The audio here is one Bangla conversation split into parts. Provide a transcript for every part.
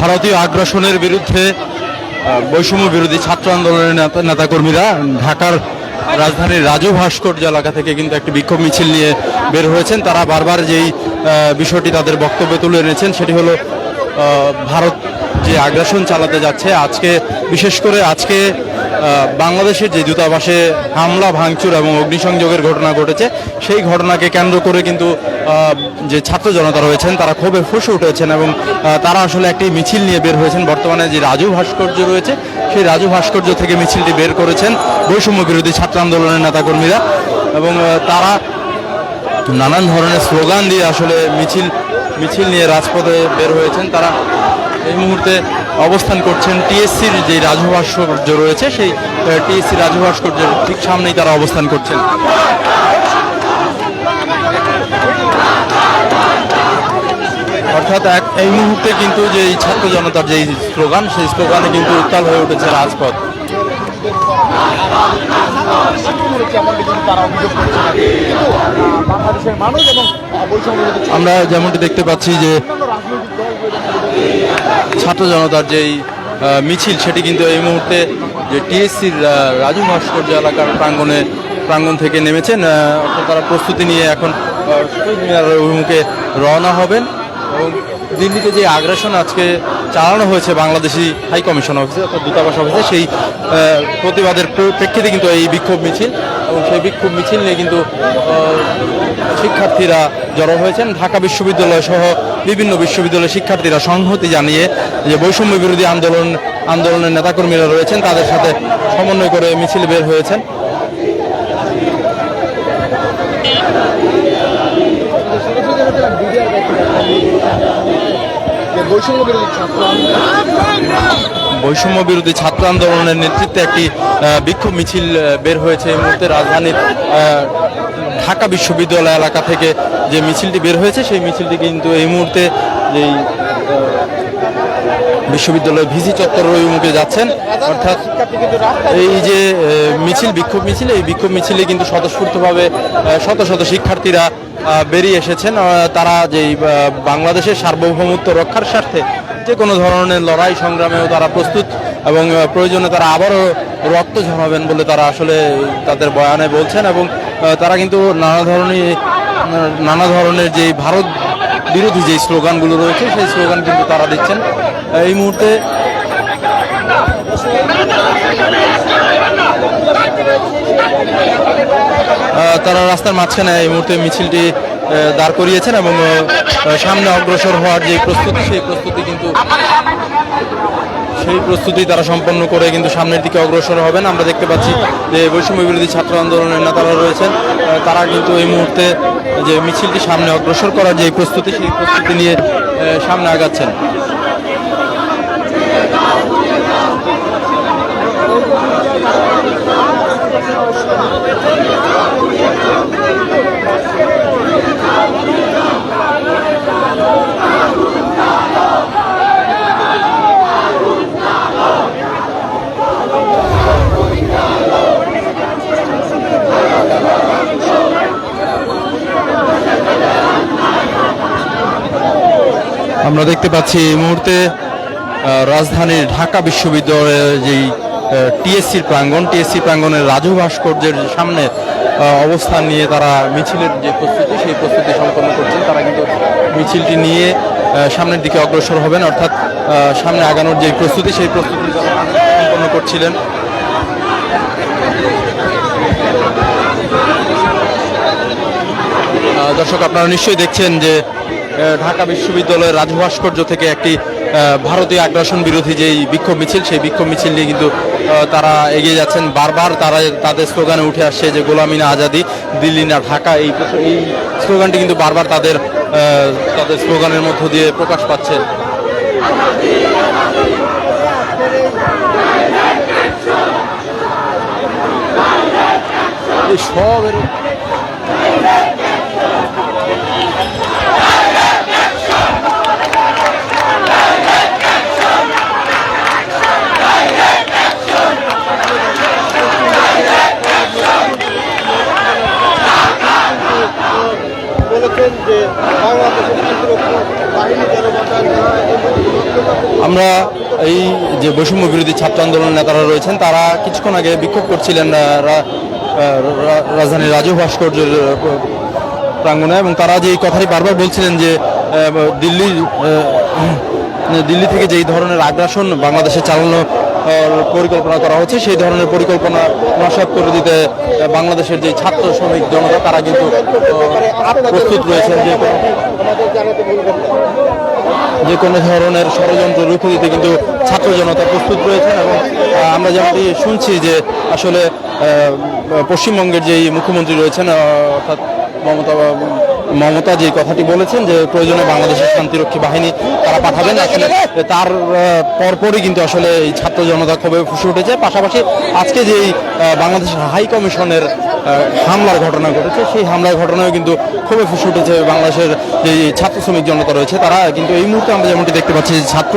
ভারতীয় আগ্রাসনের বিরুদ্ধে বৈষম্য বিরোধী ছাত্র আন্দোলনের নেতা নেতাকর্মীরা ঢাকার রাজধানীর রাজু ভাস্কর্য এলাকা থেকে কিন্তু একটি বিক্ষোভ মিছিল নিয়ে বের হয়েছেন। তারা বারবার যেই বিষয়টি তাদের বক্তব্যে তুলে এনেছেন, সেটি হলো ভারত যে আগ্রাসন চালাতে যাচ্ছে, আজকে, বিশেষ করে আজকে বাংলাদেশের যে দূতাবাসে হামলা, ভাঙচুর এবং অগ্নিসংযোগের ঘটনা ঘটেছে, সেই ঘটনাকে কেন্দ্র করে কিন্তু যে ছাত্র জনতা রয়েছেন, তারা ক্ষোভে ফুসে উঠেছেন এবং তারা আসলে একটি মিছিল নিয়ে বের হয়েছেন। বর্তমানে যে রাজু ভাস্কর্য রয়েছে, সেই রাজু ভাস্কর্য থেকে মিছিলটি বের করেছেন বৈষম্য বিরোধী ছাত্র আন্দোলনের নেতাকর্মীরা এবং তারা নানান ধরনের স্লোগান দিয়ে আসলে মিছিল মিছিল নিয়ে রাজপথে বের হয়েছেন। তারা এই মুহূর্তে অবস্থান করছেন টিএসসির যে রাজু ভাস্কর্য রয়েছে, সেই টিএসসি রাজু ভাস্কর্যের ঠিক সামনেই তারা অবস্থান করছেন। অর্থাৎ এক, এই মুহূর্তে কিন্তু যে ছাত্র জনতার যে স্লোগান, সেই স্লোগানে কিন্তু উত্তাল হয়ে উঠেছে রাজপথ। আমরা যেমনটি দেখতে পাচ্ছি যে ছাত্র জনতার যেই মিছিল, সেটি কিন্তু এই মুহূর্তে যে টিএসসির রাজু ভাস্কর্য এলাকার প্রাঙ্গণে, প্রাঙ্গণ থেকে নেমেছেন তারা প্রস্তুতি নিয়ে এখন শহীদ অভিমুখে রওনা হবেন। এবং দিল্লিতে যে আগ্রাসন আজকে চালানো হয়েছে বাংলাদেশি হাই কমিশন অফিসে, অর্থাৎ দূতাবাস অফিসে, সেই প্রতিবাদের প্র- প্রেক্ষিতে কিন্তু এই বিক্ষোভ মিছিল এবং সেই বিক্ষোভ মিছিল নিয়ে কিন্তু শিক্ষার্থীরা জড়ো হয়েছেন। ঢাকা বিশ্ববিদ্যালয় সহ বিভিন্ন বিশ্ববিদ্যালয়ের শিক্ষার্থীরা সংহতি জানিয়ে যে বৈষম্য বিরোধী আন্দোলন, আন্দোলনের নেতাকর্মীরা রয়েছেন, তাদের সাথে সমন্বয় করে মিছিল বের হয়েছেন। বৈষম্য বিরোধী ছাত্র আন্দোলনের নেতৃত্বে একটি বিক্ষোভ মিছিল বের হয়েছে এই মুহূর্তে। রাজধানীর ঢাকা বিশ্ববিদ্যালয় এলাকা থেকে যে মিছিলটি বের হয়েছে সেই মিছিলটি কিন্তু এই মুহূর্তে যেই আহ, বিশ্ববিদ্যালয় ভিসি চত্বরের অভিমুখে যাচ্ছেন। অর্থাৎ এই যে মিছিল বিক্ষোভ মিছিল এই বিক্ষোভ মিছিলে কিন্তু স্বতঃস্ফূর্তভাবে শত শত শিক্ষার্থীরা বেরিয়ে এসেছেন। তারা যেই বাংলাদেশের সার্বভৌমত্ব রক্ষার স্বার্থে যে কোনো ধরনের লড়াই সংগ্রামেও তারা প্রস্তুত এবং প্রয়োজনে তারা আবারও রক্ত ঝরাবেন বলে তারা আসলে তাদের বয়ানে বলছেন এবং তারা কিন্তু নানা ধরনের নানা ধরনের যে ভারত বিরোধী যে স্লোগানগুলো রয়েছে, সেই স্লোগান কিন্তু তারা দিচ্ছেন। এই মুহূর্তে তারা রাস্তার মাঝখানে এই মুহূর্তে মিছিলটি দাঁড় করিয়েছেন এবং সামনে অগ্রসর হওয়ার যে প্রস্তুতি, সেই প্রস্তুতি কিন্তু সেই প্রস্তুতি তারা সম্পন্ন করে কিন্তু সামনের দিকে অগ্রসর হবেন। আমরা দেখতে পাচ্ছি যে বৈষম্য বিরোধী ছাত্র আন্দোলনের নেতারা রয়েছেন। তারা কিন্তু এই মুহূর্তে যে মিছিলটি সামনে অগ্রসর করার যে প্রস্তুতি, সেই প্রস্তুতি নিয়ে সামনে আগাচ্ছেন। আমরা দেখতে পাচ্ছি এই মুহূর্তে রাজধানীর ঢাকা বিশ্ববিদ্যালয়ের যেই টিএসসির প্রাঙ্গণ, টিএসসি প্রাঙ্গণের রাজু ভাস্কর্যের সামনে অবস্থান নিয়ে তারা মিছিলের যে প্রস্তুতি, সেই প্রস্তুতি সম্পন্ন করছেন। তারা কিন্তু মিছিলটি নিয়ে সামনের দিকে অগ্রসর হবেন। অর্থাৎ সামনে আগানোর যে প্রস্তুতি, সেই প্রস্তুতি সম্পন্ন করছিলেন। দর্শক, আপনারা নিশ্চয়ই দেখছেন যে ঢাকা বিশ্ববিদ্যালয়ের রাজু ভাস্কর্য থেকে একটি ভারতীয় আগ্রাসন বিরোধী যেই বিক্ষোভ মিছিল, সেই বিক্ষোভ মিছিল নিয়ে কিন্তু তারা এগিয়ে যাচ্ছেন। বারবার তারা, তাদের স্লোগানে উঠে আসছে যে গোলামি না আজাদি, দিল্লি না ঢাকা, এই এই স্লোগানটি কিন্তু বারবার তাদের তাদের স্লোগানের মধ্য দিয়ে প্রকাশ পাচ্ছে। সব এর বলেছেন যে বাংলাদেশের শান্তিরক্ষী বাহিনী যারা বাঁচান তারা এবং আমরা এই যে বৈষম্য বিরোধী ছাত্র আন্দোলনের নেতারা রয়েছেন তারা কিছুক্ষণ আগে বিক্ষোভ করছিলেন রাজধানীর রাজু ভাস্কর্যের আহ, প্রাঙ্গণে এবং তারা যে এই কথাটি বারবার বলছিলেন যে দিল্লি দিল্লি থেকে যেই ধরনের আগ্রাসন বাংলাদেশে চালানো পরিকল্পনা করা হচ্ছে সেই ধরনের পরিকল্পনা নস্বাত করে দিতে বাংলাদেশের যে ছাত্র শ্রমিক জনতা তারা কিন্তু প্রস্তুত রয়েছেন যে যে কোনো ধরনের ষড়যন্ত্র রুখে দিতে কিন্তু ছাত্র জনতা প্রস্তুত রয়েছেন এবং আমরা যেমনটি শুনছি যে আসলে পশ্চিমবঙ্গের যেই মুখ্যমন্ত্রী রয়েছেন অর্থাৎ মমতা মমতা যে কথাটি বলেছেন যে প্রয়োজনে বাংলাদেশের শান্তিরক্ষী বাহিনী তারা পাঠাবেন আসলে তার পরপরই কিন্তু আসলে এই ছাত্র জনতা ক্ষোভে ফুসে উঠেছে। পাশাপাশি আজকে যেই আহ, বাংলাদেশের হাই কমিশনের হামলার ঘটনা ঘটেছে সেই হামলার ঘটনায় কিন্তু ক্ষোভে ফুসে উঠেছে বাংলাদেশের যে ছাত্র শ্রমিক জনতা রয়েছে। তারা কিন্তু এই মুহূর্তে আমরা যেমনটি দেখতে পাচ্ছি ছাত্র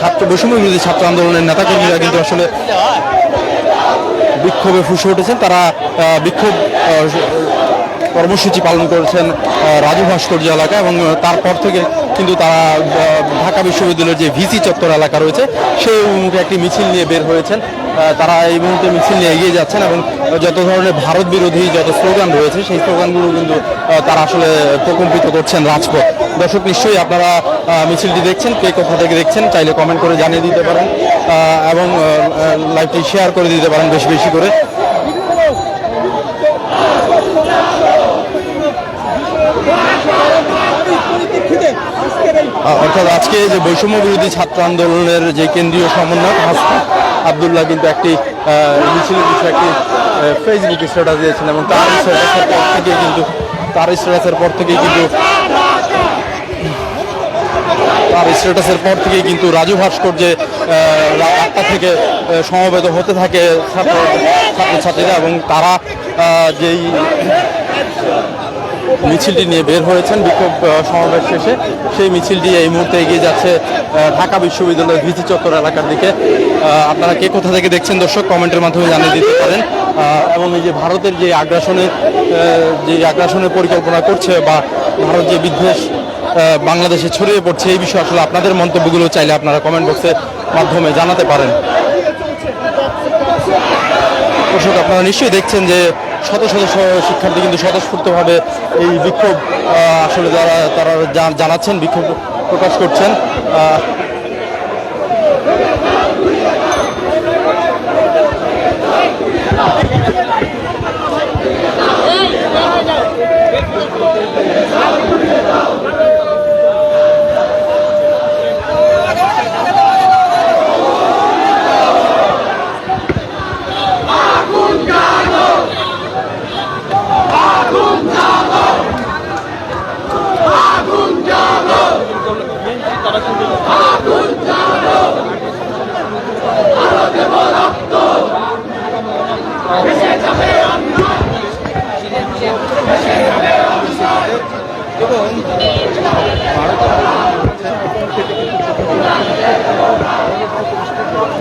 ছাত্র বৈষম্য বিরোধী ছাত্র আন্দোলনের নেতাকর্মীরা কিন্তু আসলে বিক্ষোভে ফুসে উঠেছেন। তারা বিক্ষোভ কর্মসূচি পালন করেছেন রাজু ভাস্কর্য এলাকা এবং তারপর থেকে কিন্তু তারা ঢাকা বিশ্ববিদ্যালয়ের যে ভিসি চত্বর এলাকা রয়েছে, সেই অভিমুখে একটি মিছিল নিয়ে বের হয়েছেন। তারা এই মুহূর্তে মিছিল নিয়ে এগিয়ে যাচ্ছেন এবং যত ধরনের ভারত বিরোধী যত স্লোগান রয়েছে, সেই স্লোগানগুলো কিন্তু তারা আসলে প্রকম্পিত করছেন রাজপথ। দর্শক, নিশ্চয়ই আপনারা মিছিলটি দেখছেন, কে কোথা থেকে দেখছেন, চাইলে কমেন্ট করে জানিয়ে দিতে পারেন এবং লাইভটি শেয়ার করে দিতে পারেন বেশি বেশি করে। অর্থাৎ আজকে যে বৈষম্য বিরোধী ছাত্র আন্দোলনের যে কেন্দ্রীয় সমন্বয়ক হাসান আবদুল্লাহ কিন্তু একটি মিছিলের বিষয়ে একটি ফেসবুক স্ট্যাটাস দিয়েছেন এবং তার স্ট্যাটাসের পর থেকে কিন্তু তার স্ট্যাটাসের পর থেকেই কিন্তু তার স্ট্যাটাসের পর থেকেই কিন্তু রাজু ভাস্কর্যে আহ, রাত আটটা থেকে সমবেত হতে থাকে ছাত্র ছাত্রছাত্রীরা এবং তারা যেই মিছিলটি নিয়ে বের হয়েছেন বিক্ষোভ সমাবেশ শেষে। সেই মিছিলটি এই মুহূর্তে এগিয়ে যাচ্ছে ঢাকা বিশ্ববিদ্যালয়ের ভিসি চত্বর এলাকার দিকে। আপনারা কে কোথা থেকে দেখছেন দর্শক, কমেন্টের মাধ্যমে জানিয়ে দিতে পারেন। এবং এই যে ভারতের যে আগ্রাসনের যে আগ্রাসনের পরিকল্পনা করছে বা ভারত যে বিদ্বেষ বাংলাদেশে ছড়িয়ে পড়ছে, এই বিষয়ে আসলে আপনাদের মন্তব্যগুলো চাইলে আপনারা কমেন্ট বক্সের মাধ্যমে জানাতে পারেন। দর্শক, আপনারা নিশ্চয়ই দেখছেন যে শত শত শিক্ষার্থী কিন্তু স্বতঃস্ফূর্তভাবে এই বিক্ষোভ আসলে যারা তারা জানাচ্ছেন বিক্ষোভ প্রকাশ করছেন।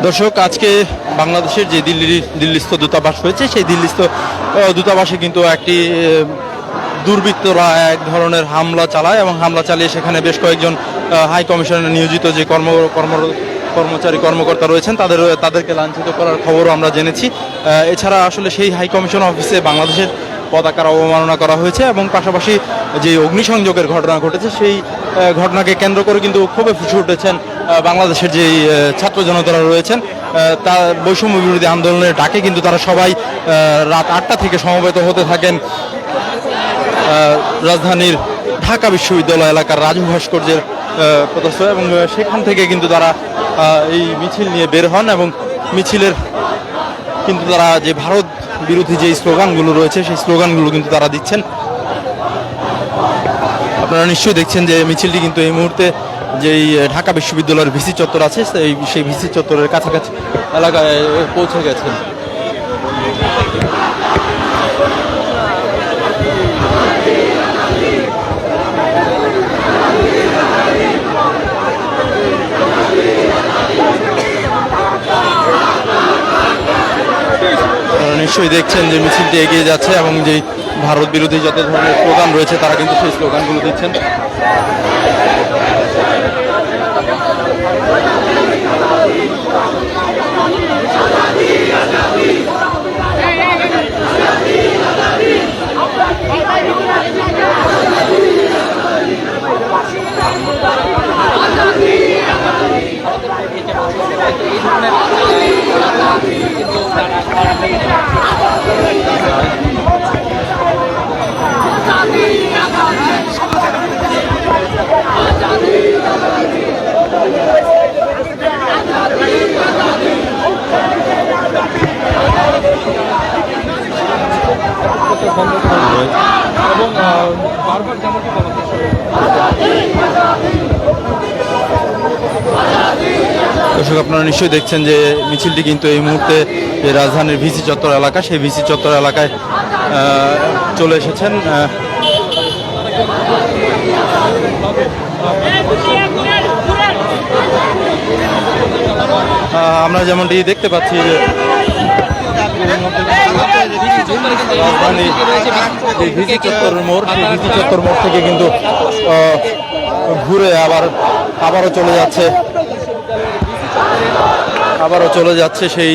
দর্শক, আজকে বাংলাদেশের যে দিল্লির দিল্লিস্থ দূতাবাস হয়েছে সেই দিল্লিস্থ দূতাবাসে কিন্তু একটি দুর্বৃত্তরা এক ধরনের হামলা চালায় এবং হামলা চালিয়ে সেখানে বেশ কয়েকজন হাই কমিশনে নিয়োজিত যে কর্ম কর্ম, কর্মচারী, কর্মকর্তা রয়েছেন, তাদের, তাদেরকে লাঞ্ছিত করার খবরও আমরা জেনেছি। এছাড়া আসলে সেই হাই কমিশন অফিসে বাংলাদেশের পতাকার অবমাননা করা হয়েছে এবং পাশাপাশি যে অগ্নিসংযোগের ঘটনা ঘটেছে, সেই ঘটনাকে কেন্দ্র করে কিন্তু খুবই ফুসে উঠেছেন বাংলাদেশের যে ছাত্র জনতারা রয়েছেন তা বৈষম্য বিরোধী আন্দোলনের ডাকে কিন্তু তারা সবাই রাত আটটা থেকে সমবেত হতে থাকেন। রাজধানীর ঢাকা বিশ্ববিদ্যালয় এলাকার রাজু ভাস্কর্যের প্রদর্শন এবং সেখান থেকে কিন্তু তারা এই মিছিল নিয়ে বের হন এবং মিছিলের কিন্তু তারা যে ভারত বিরোধী যে স্লোগানগুলো রয়েছে, সেই স্লোগানগুলো কিন্তু তারা দিচ্ছেন। আপনারা নিশ্চয়ই দেখছেন যে মিছিলটি কিন্তু এই মুহূর্তে যেই ঢাকা বিশ্ববিদ্যালয়ের ভিসি চত্বর আছে, সেই সেই ভিসি চত্বরের কাছাকাছি এলাকায় পৌঁছে গেছেন। নিশ্চয়ই দেখছেন যে মিছিলটি এগিয়ে যাচ্ছে এবং যেই ভারত বিরোধী যত ধরনের স্লোগান রয়েছে, তারা কিন্তু সেই স্লোগানগুলো দিচ্ছেন। এই ধরনের কিন্তু তারা এবং বারবার যেমনটি বলা দর্শক, আপনারা নিশ্চয়ই দেখছেন যে মিছিলটি কিন্তু এই মুহূর্তে যে রাজধানীর ভিসি চত্বর এলাকা, সেই ভিসি চত্বর এলাকায় চলে এসেছেন আমরা যেমনটি দেখতে পাচ্ছি যে মোড় সেই ভিসি চত্বর মোড় থেকে কিন্তু ঘুরে আবার আবারও চলে যাচ্ছে আবারও চলে যাচ্ছে সেই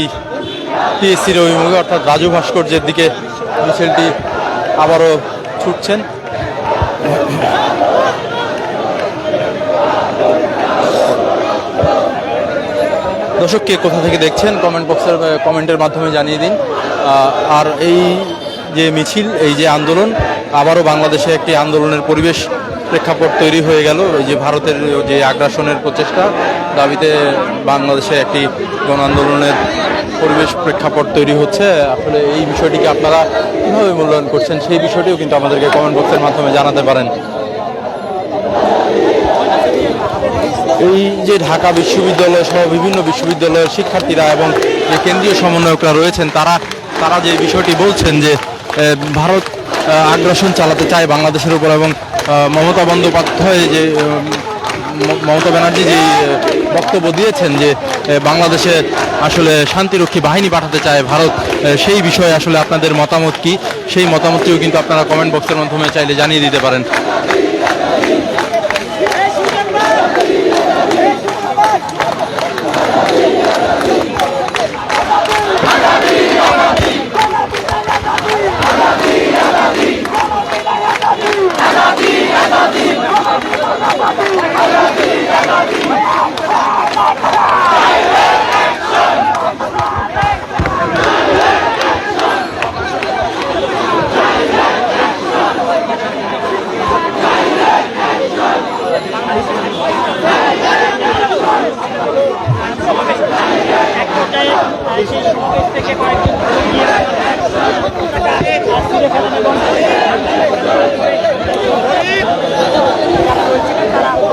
টিএসসির অভিমুখে অর্থাৎ রাজু ভাস্কর্যের দিকে মিছিলটি আবারও ছুটছেন। দর্শক, কে কোথা থেকে দেখছেন কমেন্ট বক্সের কমেন্টের মাধ্যমে জানিয়ে দিন। আর এই যে মিছিল, এই যে আন্দোলন, আবারও বাংলাদেশে একটি আন্দোলনের পরিবেশ প্রেক্ষাপট তৈরি হয়ে গেল। এই যে ভারতের যে আগ্রাসনের প্রচেষ্টা, দাবিতে বাংলাদেশে একটি গণ আন্দোলনের পরিবেশ প্রেক্ষাপট তৈরি হচ্ছে। আসলে এই বিষয়টিকে আপনারা কীভাবে মূল্যায়ন করছেন, সেই বিষয়টিও কিন্তু আমাদেরকে কমেন্ট বক্সের মাধ্যমে জানাতে পারেন। এই যে ঢাকা বিশ্ববিদ্যালয় সহ বিভিন্ন বিশ্ববিদ্যালয়ের শিক্ষার্থীরা এবং যে কেন্দ্রীয় সমন্বয়করা রয়েছেন, তারা তারা যে বিষয়টি বলছেন যে ভারত আগ্রাসন চালাতে চায় বাংলাদেশের উপর এবং মমতা বন্দ্যোপাধ্যায় যে মমতা ব্যানার্জি যে বক্তব্য দিয়েছেন যে বাংলাদেশে আসলে শান্তিরক্ষী বাহিনী পাঠাতে চায় ভারত সেই বিষয়ে আসলে আপনাদের মতামত কি? সেই মতামতটিও কিন্তু আপনারা কমেন্ট বক্সের মাধ্যমে চাইলে জানিয়ে দিতে পারেন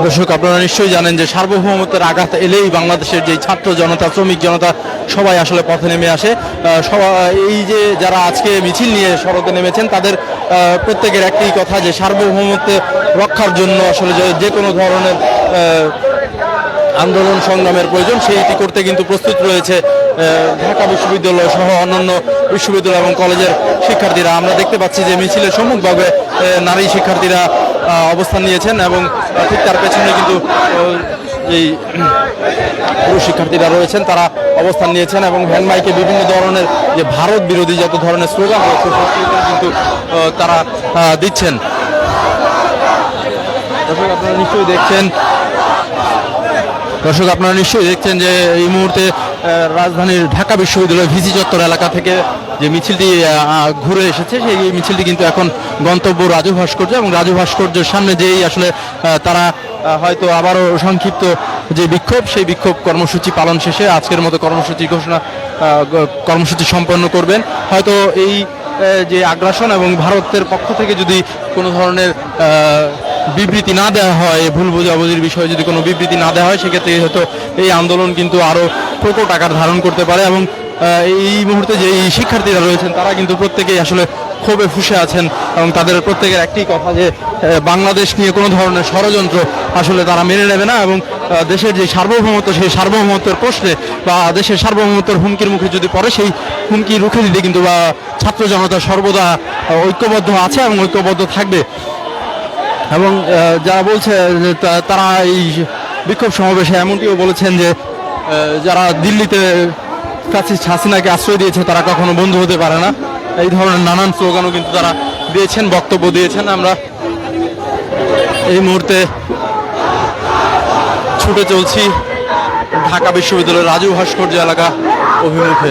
দর্শক আপনারা নিশ্চয়ই জানেন যে সার্বভৌমত্বের আঘাত এলেই বাংলাদেশের যে ছাত্র জনতা, শ্রমিক জনতা, সবাই আসলে পথে নেমে আসে। এই যে যারা আজকে মিছিল নিয়ে সড়কে নেমেছেন, তাদের প্রত্যেকের একটি কথা যে সার্বভৌমত্ব রক্ষার জন্য আসলে যে- কোনো ধরনের আন্দোলন সংগ্রামের প্রয়োজন, সেইটি করতে কিন্তু প্রস্তুত রয়েছে ঢাকা বিশ্ববিদ্যালয় সহ অন্যান্য বিশ্ববিদ্যালয় এবং কলেজের শিক্ষার্থীরা। আমরা দেখতে পাচ্ছি যে মিছিলের সম্মুখভাবে নারী শিক্ষার্থীরা অবস্থান নিয়েছেন এবং ঠিক তার পেছনে কিন্তু এই পুরুষ শিক্ষার্থীরা রয়েছেন, তারা অবস্থান নিয়েছেন এবং ভ্যান মাইকে বিভিন্ন ধরনের যে ভারত বিরোধী যত ধরনের স্লোগান রয়েছে কিন্তু তারা দিচ্ছেন। দর্শক, আপনারা নিশ্চয়ই দেখছেন, দর্শক, আপনারা নিশ্চয়ই দেখছেন যে এই মুহূর্তে রাজধানীর ঢাকা বিশ্ববিদ্যালয় ভিসি চত্বর এলাকা থেকে যে মিছিলটি ঘুরে এসেছে, সেই মিছিলটি কিন্তু এখন গন্তব্য রাজু ভাস্কর্য এবং রাজু ভাস্কর্যের সামনে যেই আসলে তারা হয়তো আবারও সংক্ষিপ্ত যে বিক্ষোভ, সেই বিক্ষোভ কর্মসূচি পালন শেষে আজকের মতো কর্মসূচি ঘোষণা কর্মসূচি সম্পন্ন করবেন। হয়তো এই যে আগ্রাসন এবং ভারতের পক্ষ থেকে যদি কোনো ধরনের বিবৃতি না দেওয়া হয়, ভুল বোঝাবুঝির বিষয়ে যদি কোনো বিবৃতি না দেওয়া হয়, সেক্ষেত্রে হয়তো এই আন্দোলন কিন্তু আরও প্রকট আকার ধারণ করতে পারে এবং এই মুহূর্তে যে শিক্ষার্থীরা রয়েছেন, তারা কিন্তু প্রত্যেকেই আসলে ক্ষোভে ফুসে আছেন এবং তাদের প্রত্যেকের একটি কথা যে বাংলাদেশ নিয়ে কোনো ধরনের ষড়যন্ত্র আসলে তারা মেনে নেবে না এবং দেশের যে সার্বভৌমত্ব, সেই সার্বভৌমত্বের প্রশ্নে বা দেশের সার্বভৌমত্বের হুমকির মুখে যদি পড়ে, সেই হুমকি রুখে দিতে কিন্তু বা ছাত্র জনতা সর্বদা ঐক্যবদ্ধ আছে এবং ঐক্যবদ্ধ থাকবে। এবং যারা বলছে তারা এই বিক্ষোভ সমাবেশে এমনটিও বলেছেন যে যারা দিল্লিতে কাছে হাসিনাকে আশ্রয় দিয়েছে, তারা কখনো বন্ধু হতে পারে না। এই ধরনের নানান স্লোগানও কিন্তু তারা দিয়েছেন, বক্তব্য দিয়েছেন। আমরা এই মুহূর্তে ছুটে চলছি ঢাকা বিশ্ববিদ্যালয়ের রাজু ভাস্কর্য এলাকা অভিমুখে।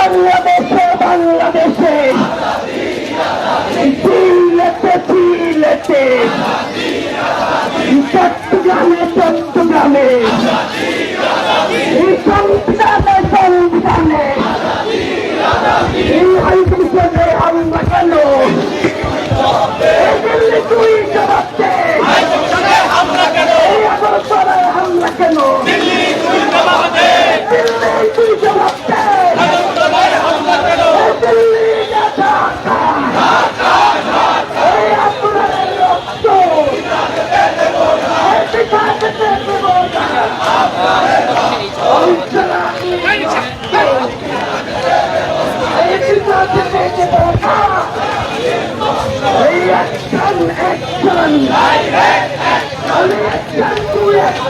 বাংলাদেশে বাংলাদেশ যে কথা এই action action action to action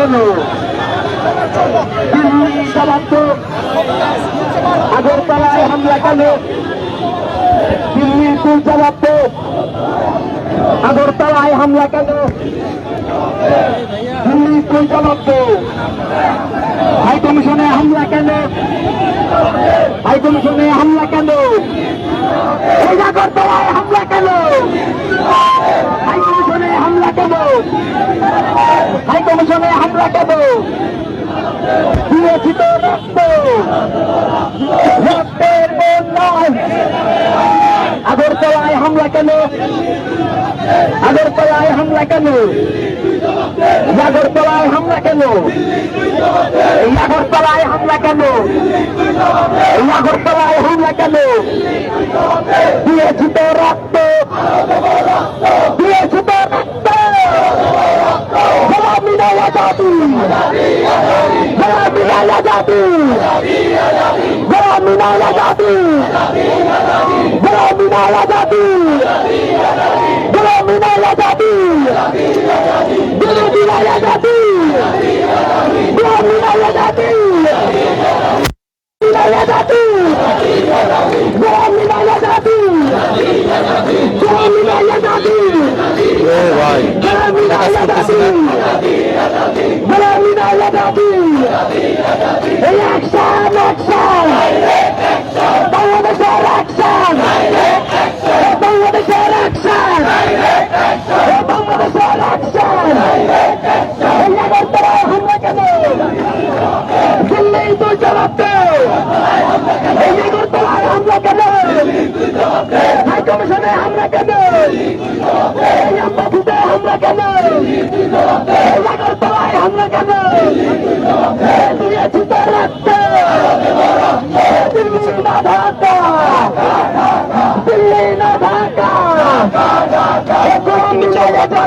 কেন? দিল্লি সমান্তর আগরতলায় হামলা কেন? দিল্লির দুর্জবাদ্য আগরতলায় হামলা কেন? দিল্লির দুর্জবাদ্য হাই কমিশনে হামলা কেন? ভাই তুমি শুনে হামলা কেন? হামলা কেন? হাইকমিশনে হামলা কেন? বিরোচিত আগরতলায় হামলা কেন? আগরতলায় হামলা কেন? আগরতলায় হামলা কেন? আগরতলায় হামলা কেন? আগরতলায় হামলা কেন? দিয়েছি তো রক্ত। দিয়েছি তো রক্ত। গোলামি না আজাদি। গোলামি না আজাদি। গোলামি না আজাদি। গোলামি না আজাদি। বিরোধীরা জাতি বিরোধীরা জাতি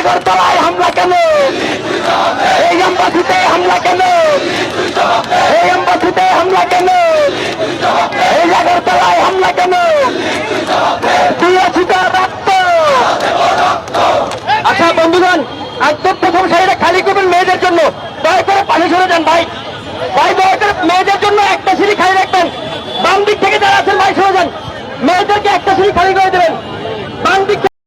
আগরতলায় হামলা কেন? এই এম্বাসিতে হামলা কেন? এই এম্বাসিতে হামলা কেন? এই আগরতলায় হামলা কেন?